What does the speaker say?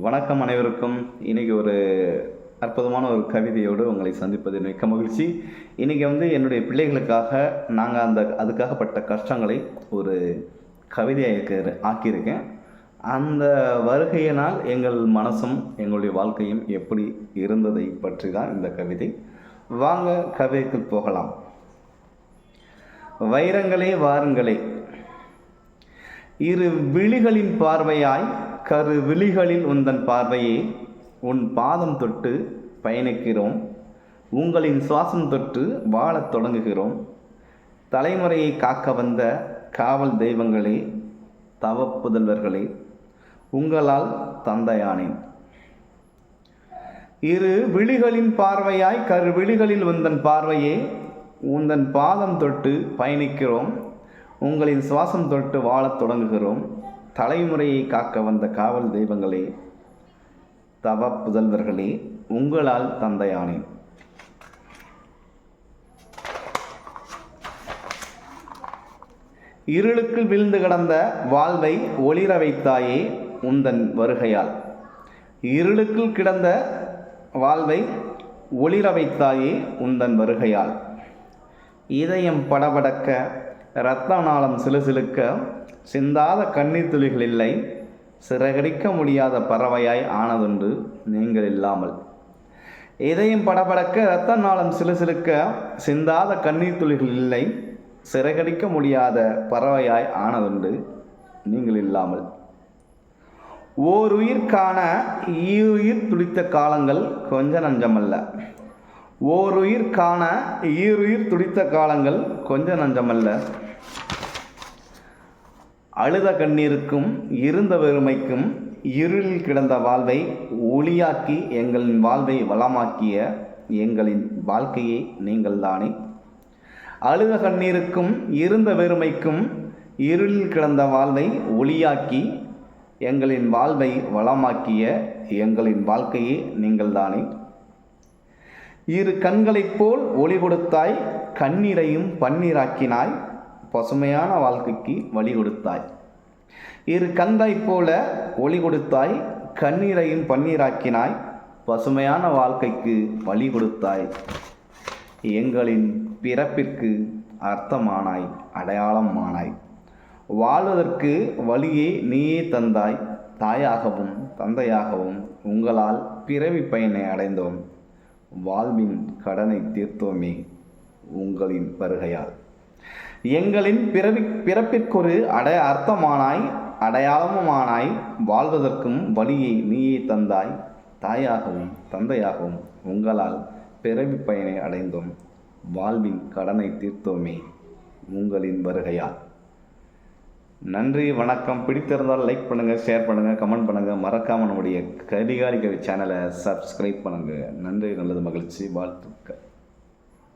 வணக்கம் அனைவருக்கும். இன்னைக்கு ஒரு அற்புதமான ஒரு கவிதையோடு உங்களை சந்திப்பது மிக்க மகிழ்ச்சி. இன்னைக்கு வந்து என்னுடைய பிள்ளைகளுக்காக நாங்கள் அந்த அதுக்காகப்பட்ட கஷ்டங்களை ஒரு கவிதையாக ஆக்கியிருக்கேன். அந்த வருகையினால் எங்கள் மனசும் எங்களுடைய வாழ்க்கையும் எப்படி இருந்ததை பற்றி தான் இந்த கவிதை. வாங்க கவிதைக்கு போகலாம். வைரங்களே வாருங்களே. இரு விழிகளின் பார்வையாய் கரு விழிகளில் உந்தன் பார்வையே உன் பாதம் தொட்டு பயணிக்கிறோம். உங்களின் சுவாசம் தொட்டு வாழத் தொடங்குகிறோம். தலைமுறையை காக்க வந்த காவல் தெய்வங்களே தவ புதல்வர்களே உங்களால் தந்தையானேன். இரு விழிகளின் பார்வையாய் கரு விழிகளில் உந்தன் பார்வையே உந்தன் பாதம் தொட்டு பயணிக்கிறோம். உங்களின் சுவாசம் தொட்டு வாழத் தொடங்குகிறோம். தலைமுறையை காக்க வந்த காவல் தெய்வங்களே தவ புதல்வர்களே உங்களால் தந்தையானேன். இருளுக்குள் விழுந்து கிடந்த வாழ்வை ஒளிர வைத்தாயே உந்தன் வருகையால். இருளுக்குள் கிடந்த வாழ்வை ஒளிர வைத்தாயே உந்தன் வருகையால். இதயம் படபடக்க இரத்த நாளம் சிலுசிலுக்க சிந்தாத கண்ணீர் துளிகள் இல்லை. சிறகடிக்க முடியாத பறவையாய் ஆனதுண்டு நீங்கள் இல்லாமல். இதயம் படபடக்க இரத்த நாளம் சிலுசிலுக்க சிந்தாத கண்ணீர் துளிகள் இல்லை. சிறகடிக்க முடியாத பறவையாய் ஆனதுண்டு நீங்கள் இல்லாமல். ஓர் உயிர்க்கான ஈருயிர் துடித்த காலங்கள் கொஞ்ச நஞ்சமல்ல. ஓர் உயிர்க்கான ஈருயிர் துடித்த காலங்கள் கொஞ்ச நஞ்சமல்ல. அழுத கண்ணீருக்கும் இருந்த வெறுமைக்கும் இருளில் கிடந்த வாழ்வை ஒளியாக்கி எங்களின் வாழ்வை வளமாக்கிய எங்களின் வாழ்க்கையை நீங்கள்தானே? அழுத கண்ணீருக்கும் இருந்த வெறுமைக்கும் இருளில் கிடந்த வாழ்வை ஒளியாக்கி எங்களின் வாழ்வை வளமாக்கிய எங்களின் வாழ்க்கையே நீங்கள்தானே? இரு கண்களைப் போல் ஒளி கொடுத்தாய் கண்ணீரையும் பன்னீராக்கினாய் பசுமையான வாழ்க்கைக்கு வழி கொடுத்தாய். இரு கந்தாய் போல ஒளி கொடுத்தாய் கண்ணீரையும் பன்னீராக்கினாய் பசுமையான வாழ்க்கைக்கு வழி கொடுத்தாய். எங்களின் பிறப்பிற்கு அர்த்தமானாய் அடையாளமானாய். வாழ்வதற்கு வழியே நீயே தந்தாய் தாயாகவும் தந்தையாகவும் உங்களால் பிறவி பயனை அடைந்தோம். வாழ்வின் கடனை தீர்த்தோமே உங்களின் வருகையால். எங்களின் பிறவி பிறப்பிற்கொரு அடை அர்த்தமானாய் அடையாளமுமானாய் வாழ்வதற்கும் வழியை நீயே தந்தாய். தாயாகவும் தந்தையாகவும் உங்களால் பிறவி பயனை அடைந்தோம். வாழ்வின் கடனை தீர்த்தோமே உங்களின் வருகையால். நன்றி வணக்கம். பிடித்திருந்தால் லைக் பண்ணுங்கள் ஷேர் பண்ணுங்கள் கமெண்ட் பண்ணுங்கள் மறக்காமல் நம்முடைய கரிகாலிகவி சேனலை சப்ஸ்கிரைப் பண்ணுங்கள் நன்றி நல்லது மகிழ்ச்சி வாழ்த்துக்கள்.